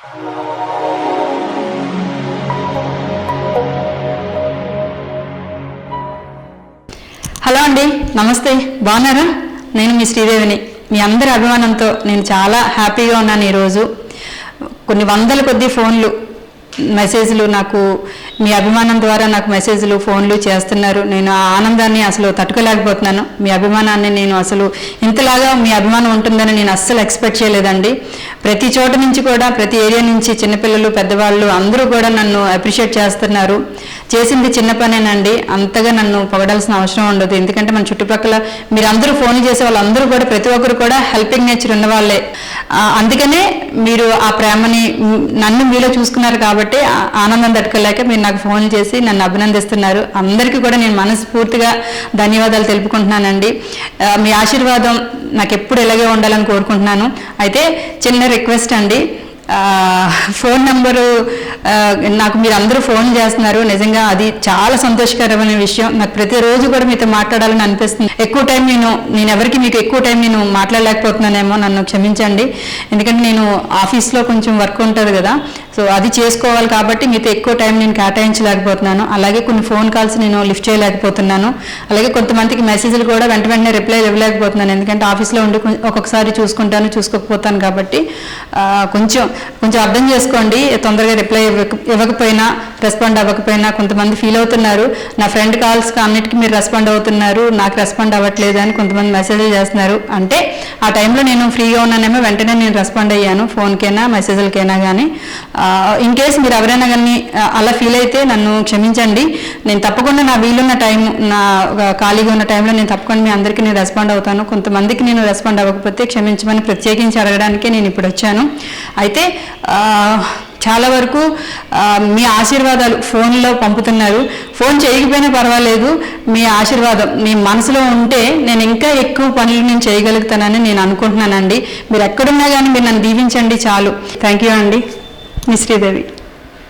Hello అండి నమస్తే. బాగున్నారా? నేను మీ శ్రీదేవిని. మీ అందరి అభిమానంతో నేను చాలా హ్యాపీగా ఉన్నాను ఈరోజు. కొన్ని వందల కొద్ది ఫోన్లు మెసేజ్లు నాకు మీ అభిమానం ద్వారా నాకు మెసేజ్లు ఫోన్లు చేస్తున్నారు. నేను ఆ ఆనందాన్ని అసలు తట్టుకోలేకపోతున్నాను. మీ అభిమానాన్ని నేను అసలు ఇంతలాగా మీ అభిమానం ఉంటుందని నేను అస్సలు ఎక్స్పెక్ట్ చేయలేదండి. ప్రతి చోట నుంచి కూడా ప్రతి ఏరియా నుంచి చిన్నపిల్లలు పెద్దవాళ్ళు అందరూ కూడా నన్ను అప్రిషియేట్ చేస్తున్నారు. చేసింది చిన్న పనేనండి. అంతగా నన్ను పొగడాల్సిన అవసరం ఉండదు. ఎందుకంటే మన చుట్టుపక్కల మీరు అందరూ ఫోన్ చేసే వాళ్ళందరూ కూడా ప్రతి ఒక్కరు కూడా హెల్పింగ్ నేచర్ ఉన్న వాళ్ళే అందుకనే మీరు ఆ ప్రేమని నన్ను మీలో చూసుకున్నారు కాబట్టి ఆనందం తట్టుకోలేక మీరు నాకు ఫోన్ చేసి నన్ను అభినందిస్తున్నారు. అందరికీ కూడా నేను మనస్ఫూర్తిగా ధన్యవాదాలు తెలుపుకుంటున్నానండి. మీ ఆశీర్వాదం నాకు ఎప్పుడు ఇలాగే ఉండాలని కోరుకుంటున్నాను. అయితే చిన్న రిక్వెస్ట్ అండి. ఫోన్ నెంబరు నాకు మీరు అందరూ ఫోన్ చేస్తున్నారు. నిజంగా అది చాలా సంతోషకరమైన విషయం. నాకు ప్రతిరోజు కూడా మీతో మాట్లాడాలని అనిపిస్తుంది. ఎక్కువ టైం నేను నేను ఎవరికి మీకు ఎక్కువ టైం నేను మాట్లాడలేకపోతున్నానేమో నన్ను క్షమించండి. ఎందుకంటే నేను ఆఫీస్లో కొంచెం వర్క్ ఉంటుంది కదా. సో అది చేసుకోవాలి కాబట్టి మీతో ఎక్కువ టైం నేను కేటాయించలేకపోతున్నాను. అలాగే కొన్ని ఫోన్ కాల్స్ నేను లిఫ్ట్ చేయలేకపోతున్నాను. అలాగే కొంతమందికి మెసేజ్లు కూడా వెంట వెంటనే రిప్లై ఇవ్వలేకపోతున్నాను. ఎందుకంటే ఆఫీస్లో ఉండి ఒక్కొక్కసారి చూసుకుంటాను చూసుకోకపోతాను కాబట్టి కొంచెం కొంచెం అర్థం చేసుకోండి. తొందరగా రిప్లై ఇవ్వకపోయినా రెస్పాండ్ అవ్వకపోయినా కొంతమంది ఫీల్ అవుతున్నారు. నా ఫ్రెండ్ కాల్స్ అన్నిటికీ మీరు రెస్పాండ్ అవుతున్నారు. నాకు రెస్పాండ్ అవ్వట్లేదు అని కొంతమంది మెసేజ్లు చేస్తున్నారు. అంటే ఆ టైంలో నేను ఫ్రీగా ఉన్నానేమో వెంటనే నేను రెస్పాండ్ అయ్యాను. ఫోన్కైనా మెసేజ్లకైనా కానీ ఇన్ కేస్ మీరు ఎవరైనా కానీ అలా ఫీల్ అయితే నన్ను క్షమించండి. నేను తప్పకుండా నా వీలున్న టైం నా ఖాళీగా ఉన్న టైంలో నేను తప్పకుండా మీ అందరికీ నేను రెస్పాండ్ అవుతాను. కొంతమందికి నేను రెస్పాండ్ అవ్వకపోతే క్షమించమని ప్రత్యేకించి అడగడానికే నేను ఇప్పుడు వచ్చాను. అయితే చాలా వరకు మీ ఆశీర్వాదాలు ఫోన్లో పంపుతున్నారు. ఫోన్ చేయకపోయినా పర్వాలేదు మీ ఆశీర్వాదం మీ మనసులో ఉంటే నేను ఇంకా ఎక్కువ పనులు నేను చేయగలుగుతానని నేను అనుకుంటున్నానండి. మీరు ఎక్కడున్నా కానీ మీరు నన్ను దీవించండి చాలు. థ్యాంక్ యూ అండి. మీ శ్రీదేవి.